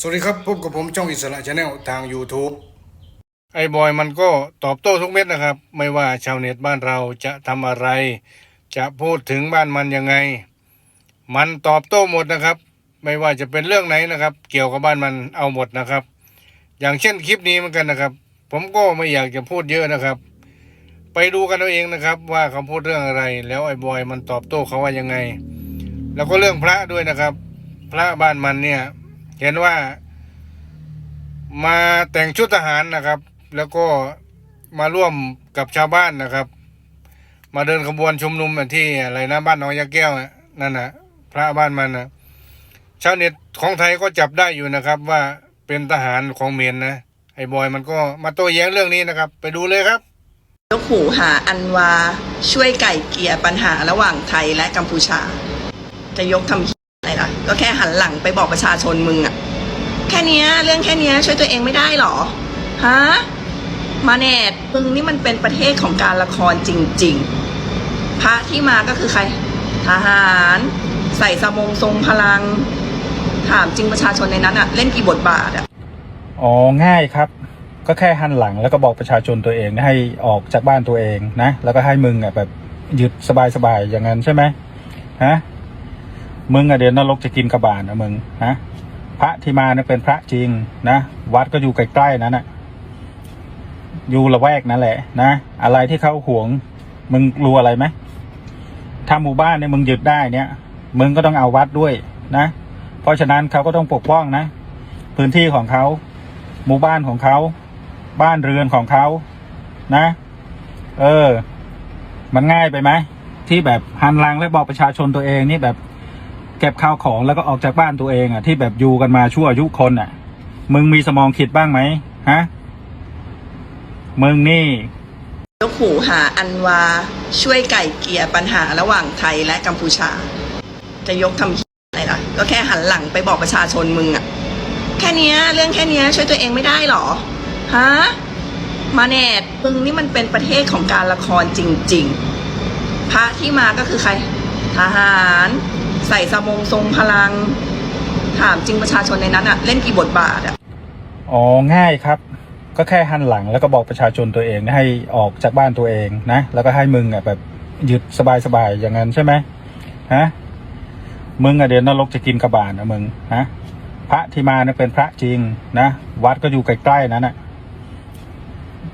สวัสดีครับพบกับผมช่องอิสระชาแนลทาง YouTube ไอ้บอยมันก็ตอบโต้ทุกเม็ดนะครับ ไม่ว่าชาวเน็ตบ้านเราจะทำอะไร จะพูดถึงบ้านมันยังไง มันตอบโต้หมดนะครับ ไม่ว่าจะเป็นเรื่องไหนนะครับ เกี่ยวกับบ้านมันเอาหมดนะครับ อย่างเช่นคลิปนี้เหมือนกันนะครับ ผมก็ไม่อยากจะพูดเยอะนะครับ ไปดูกันเอาเองนะครับ ว่าเขาพูดเรื่องอะไร แล้วไอ้บอยมันตอบโต้เขาว่ายังไง แล้วก็เรื่องพระด้วยนะครับ พระบ้านมันเนี่ย เห็นว่ามาแต่งชุดทหารนะครับ แล้วก็มาร่วมกับชาวบ้านนะครับ มาเดินขบวนชุมนุมที่อะไรนะบ้านหนองยาแก้วนั่นนะพระบ้านมันนะชาวเน็ตของไทยก็จับได้อยู่นะครับ ว่าเป็นทหารของเมียนนะไอ้บอยมันก็มาโต้แย้งเรื่องนี้นะครับ ไปดูเลยครับยกหูหาอันวา ช่วยไก่เกลี่ยปัญหาระหว่างไทยและกัมพูชา จะยกทำ่ะ ก็แค่หันหลังไปบอกประชาชนมึงอะแค่นี้เรื่องแค่นี้ช่วยตัวเองไม่ได้หรอฮะมาเนตมึงนี่มันเป็นประเทศของการละครจริง ๆ พระที่มาก็คือใคร ทหาร ใส่สมงทรงพลัง ถามจริงประชาชนในนั้นอะเล่นกี่บทบาทอะอ๋อง่ายครับ ก็แค่หันหลังแล้วก็บอกประชาชนตัวเองให้ออกจากบ้านตัวเองนะ แล้วก็ให้มึงอะแบบหยุดสบายๆอย่างนั้นใช่ไหมฮะ มึงอะเดี๋ยวนรกจะกินกระบาลนะมึงฮะพระที่มาเนี่ยเป็นพระจริงนะวัดก็อยู่ใกล้ๆนั้นนะอยู่ละแวกนั่นแหละนะอะไรที่เขาห่วง มึงรู้อะไรไหมถ้าหมู่บ้านเนี่ยมึงยึดได้เนี่ย มึงก็ต้องเอาวัดด้วยนะ เพราะฉะนั้นเขาก็ต้องปกป้องนะ พื้นที่ของเขา หมู่บ้านของเขา บ้านเรือนของเขานะ เออ มันง่ายไปไหมที่แบบหันหลังแล้วบอกประชาชนตัวเองนี่แบบ เก็บข้าวของแล้วก็ออกจากบ้านตัวเองอะที่แบบอยู่กันมาชั่วอายุคนอะ มึงมีสมองคิดบ้างไหมฮะมึงนี่ยกหูหาอันวา ช่วยไก่เกลี่ยปัญหาระหว่างไทยและกัมพูชา จะยกทำอะไรล่ะ ก็แค่หันหลังไปบอกประชาชนมึงอะแค่นี้เรื่องแค่นี้ช่วยตัวเองไม่ได้หรอฮะมาเนตมึงนี่มันเป็นประเทศของการละครจริง ๆ พระที่มาก็คือใคร ทหาร ใส่สมงทรงพลัง ถามจริงประชาชนในนั้นอะเล่นกี่บทบาทอะอ๋อง่ายครับ ก็แค่หันหลังแล้วก็บอกประชาชนตัวเองให้ออกจากบ้านตัวเองนะ แล้วก็ให้มึงอะแบบหยุดสบายๆอย่างนั้นใช่ไหมฮะมึงอะเดี๋ยวนรกจะกินกระบาลนะมึงฮะพระที่มาเนี่ยเป็นพระจริงนะวัดก็อยู่ใกล้ๆนั้นน่ะ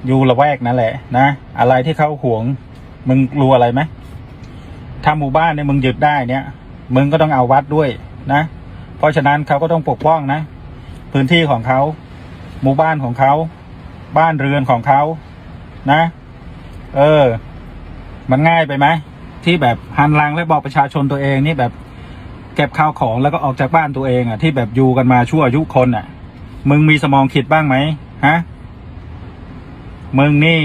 อยู่ละแวกนั่นแหละนะอะไรที่เขาหวง มึงรู้อะไรไหมถ้าหมู่บ้านเนี่ยมึงหยึดได้เนี่ย มึงก็ต้องเอาวัดด้วยนะ เพราะฉะนั้นเขาก็ต้องปกป้องนะ พื้นที่ของเขา หมู่บ้านของเขา บ้านเรือนของเขานะ เออ มันง่ายไปไหมที่แบบหันหลังแล้วบอกประชาชนตัวเองนี่แบบเก็บข้าวของแล้วก็ออกจากบ้านตัวเองอะที่แบบอยู่กันมาชั่วอายุคนอะ มึงมีสมองคิดบ้างไหมฮะ มึงนี่